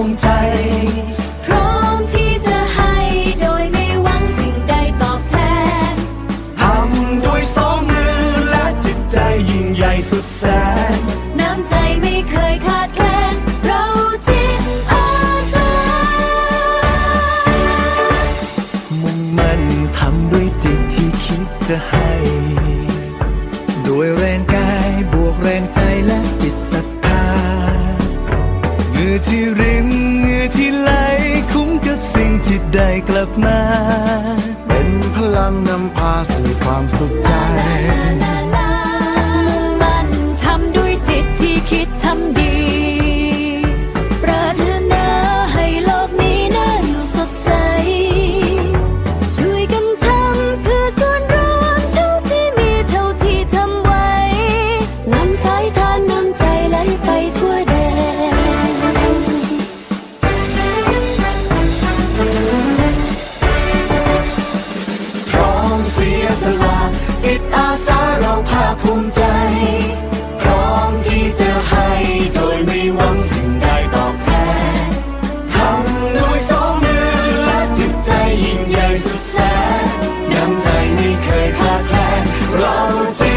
วงใจ พร้อมที่จะให้โดยไม่หวังสิ่งใดตอบแทน ทำด้วยสองมือและจิตใจยิ่งใหญ่สุดแสน น้ำใจไม่เคยขาดแคลน เราจิตอาสา มุ่งมั่นทำด้วยจิตที่คิดจะให้ ด้วยแรงกายบวกแรงใจและ ที่ไหลคุ้มกับสิ่งที่ได้กลับมา เป็นพลังนำพาสู่ความสุขใจ pronto.